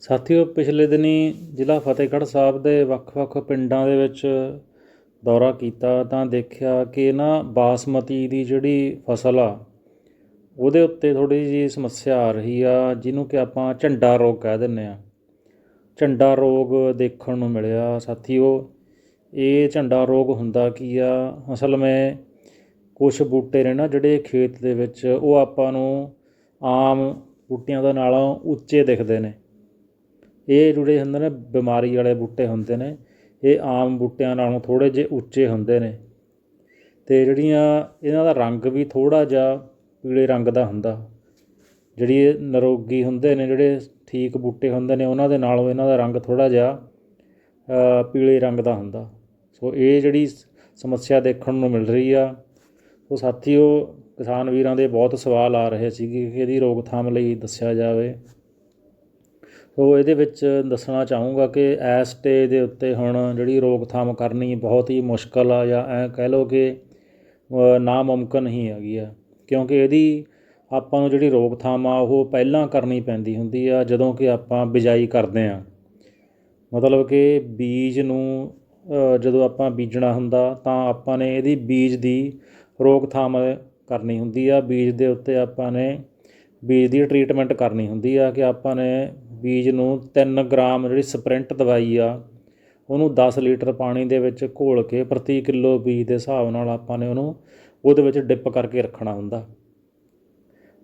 ਸਾਥੀਓ, ਪਿਛਲੇ ਦਿਨੀਂ ਜ਼ਿਲ੍ਹਾ ਫਤਿਹਗੜ੍ਹ ਸਾਹਿਬ ਦੇ ਵੱਖ-ਵੱਖ ਪਿੰਡਾਂ ਦੇ ਵਿੱਚ ਦੌਰਾ ਕੀਤਾ ਤਾਂ ਦੇਖਿਆ ਕਿ ਨਾ ਬਾਸਮਤੀ ਦੀ ਜਿਹੜੀ ਫਸਲ ਆ, ਉਹਦੇ ਉੱਤੇ ਥੋੜ੍ਹੀ ਜਿਹੀ ਸਮੱਸਿਆ ਆ ਰਹੀ ਆ, ਜਿਹਨੂੰ ਕਿ ਆਪਾਂ ਝੰਡਾ ਰੋਗ ਕਹਿ ਦਿੰਦੇ ਆ। ਝੰਡਾ ਰੋਗ ਦੇਖਣ ਨੂੰ ਮਿਲਿਆ। ਸਾਥੀਓ, ਇਹ ਝੰਡਾ ਰੋਗ ਹੁੰਦਾ ਕੀ ਆ? ਅਸਲ ਮੈਂ ਕੁਝ ਬੂਟੇ ਨੇ ਨਾ ਜਿਹੜੇ ਖੇਤ ਦੇ ਵਿੱਚ, ਉਹ ਆਪਾਂ ਨੂੰ ਆਮ ਬੂਟਿਆਂ ਦੇ ਨਾਲੋਂ ਉੱਚੇ ਦਿਖਦੇ ਨੇ। ਇਹ ਜਿਹੜੇ ਹੁੰਦੇ ਨੇ ਬਿਮਾਰੀ ਵਾਲੇ ਬੂਟੇ ਹੁੰਦੇ ਨੇ, ਇਹ ਆਮ ਬੂਟਿਆਂ ਨਾਲੋਂ ਥੋੜ੍ਹੇ ਜਿਹੇ ਉੱਚੇ ਹੁੰਦੇ ਨੇ। ਅਤੇ ਜਿਹੜੀਆਂ ਇਹਨਾਂ ਦਾ ਰੰਗ ਵੀ ਥੋੜ੍ਹਾ ਜਿਹਾ ਪੀਲੇ ਰੰਗ ਦਾ ਹੁੰਦਾ। ਜਿਹੜੀ ਇਹ ਨਿਰੋਗੀ ਹੁੰਦੇ ਨੇ, ਜਿਹੜੇ ਠੀਕ ਬੂਟੇ ਹੁੰਦੇ ਨੇ, ਉਹਨਾਂ ਦੇ ਨਾਲੋਂ ਇਹਨਾਂ ਦਾ ਰੰਗ ਥੋੜ੍ਹਾ ਜਿਹਾ ਪੀਲੇ ਰੰਗ ਦਾ ਹੁੰਦਾ। ਸੋ ਇਹ ਜਿਹੜੀ ਸਮੱਸਿਆ ਦੇਖਣ ਨੂੰ ਮਿਲ ਰਹੀ ਆ। ਉਹ ਸਾਥੀਓ, ਕਿਸਾਨ ਵੀਰਾਂ ਦੇ ਬਹੁਤ ਸਵਾਲ ਆ ਰਹੇ ਸੀਗੇ ਕਿ ਇਹਦੀ ਰੋਕਥਾਮ ਲਈ ਦੱਸਿਆ ਜਾਵੇ। ਸੋ ਇਹਦੇ ਵਿੱਚ ਦੱਸਣਾ ਚਾਹੂੰਗਾ ਕਿ ਇਸ ਸਟੇਜ ਦੇ ਉੱਤੇ ਹੁਣ ਜਿਹੜੀ ਰੋਕਥਾਮ ਕਰਨੀ ਬਹੁਤ ਹੀ ਮੁਸ਼ਕਲ ਆ ਜਾਂ ਐਂ ਕਹਿ ਲਓ ਕਿ ਨਾਮੁਮਕਨ ਹੀ ਹੈਗੀ ਆ। ਕਿਉਂਕਿ ਇਹਦੀ ਆਪਾਂ ਨੂੰ ਜਿਹੜੀ ਰੋਕਥਾਮ ਆ, ਉਹ ਪਹਿਲਾਂ ਕਰਨੀ ਪੈਂਦੀ ਹੁੰਦੀ ਆ ਜਦੋਂ ਕਿ ਆਪਾਂ ਬਿਜਾਈ ਕਰਦੇ ਆ। ਮਤਲਬ ਕਿ ਬੀਜ ਨੂੰ ਜਦੋਂ ਆਪਾਂ ਬੀਜਣਾ ਹੁੰਦਾ ਤਾਂ ਆਪਾਂ ਨੇ ਇਹਦੀ ਬੀਜ ਦੀ ਰੋਕਥਾਮ ਕਰਨੀ ਹੁੰਦੀ ਆ। ਬੀਜ ਦੇ ਉੱਤੇ ਆਪਾਂ ਨੇ ਬੀਜ ਦੀ ਟਰੀਟਮੈਂਟ ਕਰਨੀ ਹੁੰਦੀ ਆ ਕਿ ਆਪਾਂ ਨੇ ਬੀਜ ਨੂੰ 3 ਗ੍ਰਾਮ ਜਿਹੜੀ ਸਪਰਿੰਟ ਦਵਾਈ ਆ, ਉਹਨੂੰ 10 ਲੀਟਰ ਪਾਣੀ ਦੇ ਵਿੱਚ ਘੋਲ ਕੇ ਪ੍ਰਤੀ ਕਿਲੋ ਬੀਜ ਦੇ ਹਿਸਾਬ ਨਾਲ ਆਪਾਂ ਨੇ ਉਹਨੂੰ ਉਹਦੇ ਵਿੱਚ ਡਿਪ ਕਰਕੇ ਰੱਖਣਾ ਹੁੰਦਾ।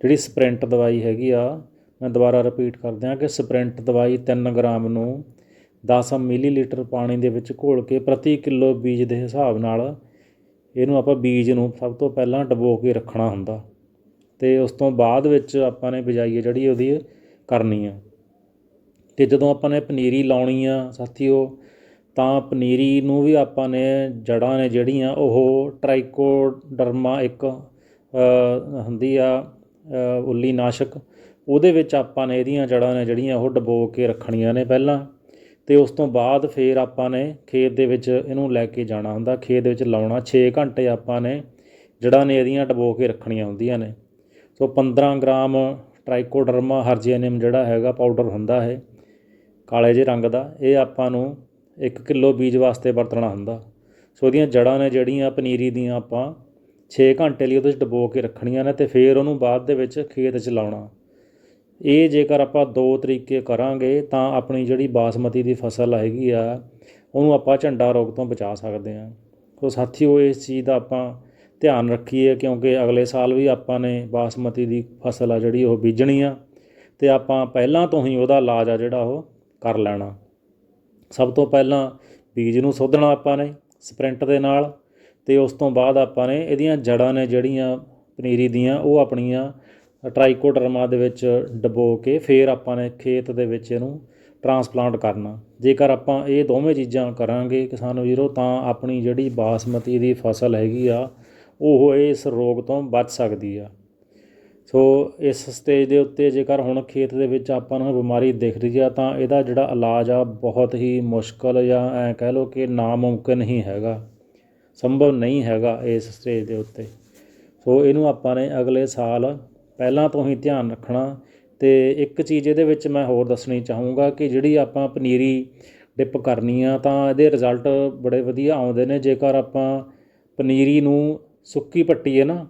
ਜਿਹੜੀ ਸਪਰਿੰਟ ਦਵਾਈ ਹੈਗੀ ਆ, ਮੈਂ ਦੁਬਾਰਾ ਰਿਪੀਟ ਕਰਦੇ ਹਾਂ ਕਿ ਸਪਰਿੰਟ ਦਵਾਈ 3 ਗ੍ਰਾਮ ਨੂੰ 10 ਮਿਲੀਲੀਟਰ ਪਾਣੀ ਦੇ ਵਿੱਚ ਘੋਲ ਕੇ ਪ੍ਰਤੀ ਕਿਲੋ ਬੀਜ ਦੇ ਹਿਸਾਬ ਨਾਲ ਇਹਨੂੰ ਆਪਾਂ ਬੀਜ ਨੂੰ ਸਭ ਤੋਂ ਪਹਿਲਾਂ ਡਬੋ ਕੇ ਰੱਖਣਾ ਹੁੰਦਾ ਤੇ ਉਸ ਤੋਂ ਬਾਅਦ ਵਿੱਚ ਆਪਾਂ ਨੇ ਬਿਜਾਈ ਜਿਹੜੀ ਉਹਦੀ ਕਰਨੀ ਆ। ਅਤੇ ਜਦੋਂ ਆਪਾਂ ਨੇ ਪਨੀਰੀ ਲਾਉਣੀ ਆ ਸਾਥੀਓ, ਤਾਂ ਪਨੀਰੀ ਨੂੰ ਵੀ ਆਪਾਂ ਨੇ ਜੜ੍ਹਾਂ ਨੇ ਜਿਹੜੀਆਂ ਉਹ ਟ੍ਰਾਈਕੋਡਰਮਾ ਇੱਕ ਹੁੰਦੀ ਆ ਉੱਲੀ ਨਾਸ਼ਕ ਉਹਦੇ ਵਿੱਚ ਆਪਾਂ ਨੇ ਇਹਦੀਆਂ ਜੜ੍ਹਾਂ ਨੇ ਜਿਹੜੀਆਂ ਉਹ ਡਬੋ ਕੇ ਰੱਖਣੀਆਂ ਨੇ ਪਹਿਲਾਂ। ਤੇ ਉਸ ਤੋਂ ਬਾਅਦ ਫੇਰ ਆਪਾਂ ਨੇ ਖੇਤ ਦੇ ਵਿੱਚ ਇਹਨੂੰ ਲੈ ਕੇ ਜਾਣਾ ਹੁੰਦਾ। ਖੇਤ ਦੇ ਵਿੱਚ ਲਾਉਣਾ 6 ਘੰਟੇ ਆਪਾਂ ਨੇ ਜੜ੍ਹਾਂ ਨੇ ਇਹਦੀਆਂ ਡਬੋ ਕੇ ਰੱਖਣੀਆਂ ਹੁੰਦੀਆਂ ਨੇ। ਸੋ 15 ਗ੍ਰਾਮ ਟ੍ਰਾਈਕੋਡਰਮਾ ਹਰਜੀਨਮ ਜਿਹੜਾ ਹੈਗਾ, ਪਾਊਡਰ ਹੁੰਦਾ ਹੈ ਕਾਲੇ ਜਿਹੇ ਰੰਗ ਦਾ, ਇਹ ਆਪਾਂ ਨੂੰ ਇੱਕ ਕਿਲੋ ਬੀਜ ਵਾਸਤੇ ਵਰਤਣਾ ਹੁੰਦਾ। ਸੋ ਉਹਦੀਆਂ ਜੜ੍ਹਾਂ ਨੇ ਜਿਹੜੀਆਂ ਪਨੀਰੀ ਦੀਆਂ ਆਪਾਂ ਛੇ ਘੰਟੇ ਲਈ ਉਹਦੇ 'ਚ ਡਬੋ ਕੇ ਰੱਖਣੀਆਂ ਨੇ ਤੇ ਫਿਰ ਉਹਨੂੰ ਬਾਅਦ ਦੇ ਵਿੱਚ ਖੇਤ 'ਚ ਲਾਉਣਾ। ਇਹ ਜੇਕਰ ਆਪਾਂ ਦੋ ਤਰੀਕੇ ਕਰਾਂਗੇ ਤਾਂ ਆਪਣੀ ਜਿਹੜੀ ਬਾਸਮਤੀ ਦੀ ਫਸਲ ਹੈਗੀ ਆ, ਉਹਨੂੰ ਆਪਾਂ ਝੰਡਾ ਰੋਗ ਤੋਂ ਬਚਾ ਸਕਦੇ ਹਾਂ। ਸੋ ਸਾਥੀਓ, ਇਸ ਚੀਜ਼ ਦਾ ਆਪਾਂ ਧਿਆਨ ਰੱਖੀਏ ਕਿਉਂਕਿ ਅਗਲੇ ਸਾਲ ਵੀ ਆਪਾਂ ਨੇ ਬਾਸਮਤੀ ਦੀ ਫਸਲ ਆ ਜਿਹੜੀ ਉਹ ਬੀਜਣੀ ਆ ਤੇ ਆਪਾਂ ਪਹਿਲਾਂ ਤੋਂ ਹੀ ਉਹਦਾ ਇਲਾਜ ਆ ਜਿਹੜਾ ਉਹ ਕਰ ਲੈਣਾ। ਸਭ ਤੋਂ ਪਹਿਲਾਂ ਬੀਜ ਨੂੰ ਸੋਧਣਾ ਆਪਾਂ ਨੇ ਸਪ੍ਰਿੰਟ ਦੇ ਨਾਲ ਅਤੇ ਉਸ ਤੋਂ ਬਾਅਦ ਆਪਾਂ ਨੇ ਇਹਦੀਆਂ ਜੜ੍ਹਾਂ ਨੇ ਜਿਹੜੀਆਂ ਪਨੀਰੀ ਦੀਆਂ ਉਹ ਆਪਣੀਆਂ ਟ੍ਰਾਈਕੋਡਰਮਾ ਦੇ ਵਿੱਚ ਡਬੋ ਕੇ ਫਿਰ ਆਪਾਂ ਨੇ ਖੇਤ ਦੇ ਵਿੱਚ ਇਹਨੂੰ ਟਰਾਂਸਪਲਾਂਟ ਕਰਨਾ। ਜੇਕਰ ਆਪਾਂ ਇਹ ਦੋਵੇਂ ਚੀਜ਼ਾਂ ਕਰਾਂਗੇ ਕਿਸਾਨ ਵੀਰੋ ਤਾਂ ਆਪਣੀ ਜਿਹੜੀ ਬਾਸਮਤੀ ਦੀ ਫਸਲ ਹੈਗੀ ਆ, ਉਹ ਇਸ ਰੋਗ ਤੋਂ ਬਚ ਸਕਦੀ ਆ। ਸੋ ਇਸ ਸਟੇਜ ਦੇ ਉੱਤੇ ਜੇਕਰ ਹੁਣ ਖੇਤ ਦੇ ਵਿੱਚ ਆਪਾਂ ਨੂੰ ਬਿਮਾਰੀ ਦਿਖ ਰਹੀ ਆ, ਤਾਂ ਇਹਦਾ ਜਿਹੜਾ ਇਲਾਜ ਆ ਬਹੁਤ ਹੀ ਮੁਸ਼ਕਲ ਜਾਂ ਐ ਕਹਿ ਲਓ ਕਿ ਨਾਮੁਮਕਿਨ ਹੀ ਹੈਗਾ, ਸੰਭਵ ਨਹੀਂ ਹੈਗਾ ਇਸ ਸਟੇਜ ਦੇ ਉੱਤੇ। ਸੋ ਇਹਨੂੰ ਆਪਾਂ ਨੇ ਅਗਲੇ ਸਾਲ ਪਹਿਲਾਂ ਤੋਂ ਹੀ ਧਿਆਨ ਰੱਖਣਾ ਤੇ ਇੱਕ ਚੀਜ਼ ਇਹਦੇ ਵਿੱਚ ਮੈਂ ਹੋਰ ਦੱਸਣੀ ਚਾਹੂੰਗਾ ਕਿ ਜਿਹੜੀ ਆਪਾਂ ਪਨੀਰੀ ਡਿਪ ਕਰਨੀ ਆ, ਤਾਂ ਇਹਦੇ ਰਿਜ਼ਲਟ ਬੜੇ ਵਧੀਆ ਆਉਂਦੇ ਨੇ। ਜੇਕਰ ਆਪਾਂ ਪਨੀਰੀ ਨੂੰ ਸੁੱਕੀ ਪੱਟੀ ਹੈ ਨਾ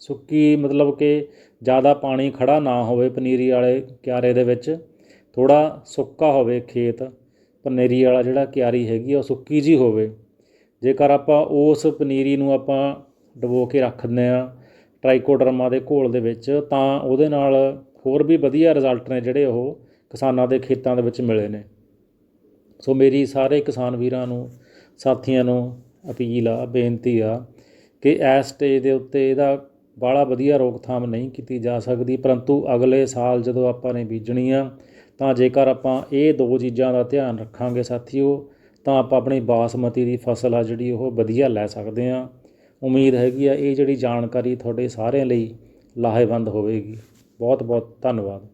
ਸੁੱਕੀ ਮਤਲਬ ਕਿ ਜ਼ਿਆਦਾ ਪਾਣੀ ਖੜਾ ਨਾ ਹੋਵੇ ਪਨੀਰੀ ਵਾਲੇ ਕਿਆਰੇ ਦੇ ਵਿੱਚ ਥੋੜਾ ਸੁੱਕਾ ਹੋਵੇ ਖੇਤ, ਪਨੀਰੀ ਵਾਲਾ ਜਿਹੜਾ ਕਿਆਰੀ ਹੈਗੀ ਉਹ ਸੁੱਕੀ ਜੀ ਹੋਵੇ। ਜੇਕਰ ਆਪਾਂ ਉਸ ਪਨੀਰੀ ਨੂੰ ਆਪਾਂ ਡਬੋ ਕੇ ਰੱਖ ਦਿੰਦੇ ਆ ਟ੍ਰਾਈਕੋਡਰਮਾ ਦੇ ਘੋਲ ਦੇ ਵਿੱਚ, ਤਾਂ ਉਹਦੇ ਨਾਲ ਹੋਰ ਵੀ ਵਧੀਆ ਰਿਜ਼ਲਟ ਨੇ ਜਿਹੜੇ ਉਹ ਕਿਸਾਨਾਂ ਦੇ ਖੇਤਾਂ ਦੇ ਵਿੱਚ ਮਿਲੇ ਨੇ। ਸੋ ਮੇਰੀ ਸਾਰੇ ਕਿਸਾਨ ਵੀਰਾਂ ਨੂੰ, ਸਾਥੀਆਂ ਨੂੰ ਅਪੀਲ ਆ, ਬੇਨਤੀ ਆ ਕਿ ਇਸ ਸਟੇਜ ਦੇ ਉੱਤੇ ਇਹਦਾ ਬਾਹਲਾ ਵਧੀਆ ਰੋਕਥਾਮ ਨਹੀਂ ਕੀਤੀ ਜਾ ਸਕਦੀ, ਪਰੰਤੂ ਅਗਲੇ ਸਾਲ ਜਦੋਂ ਆਪਾਂ ਨੇ ਬੀਜਣੀ ਆ ਤਾਂ ਜੇਕਰ ਆਪਾਂ ਇਹ ਦੋ ਚੀਜ਼ਾਂ ਦਾ ਧਿਆਨ ਰੱਖਾਂਗੇ ਸਾਥੀਓ, ਤਾਂ ਆਪਾਂ ਆਪਣੀ ਬਾਸਮਤੀ ਦੀ ਫਸਲ ਆ ਜਿਹੜੀ ਉਹ ਵਧੀਆ ਲੈ ਸਕਦੇ ਆ ਉਮੀਦ ਹੈਗੀ ਆ ਇਹ ਜਿਹੜੀ ਜਾਣਕਾਰੀ ਤੁਹਾਡੇ ਸਾਰਿਆਂ ਲਈ ਲਾਹੇਵੰਦ ਹੋਵੇਗੀ। ਬਹੁਤ ਬਹੁਤ ਧੰਨਵਾਦ।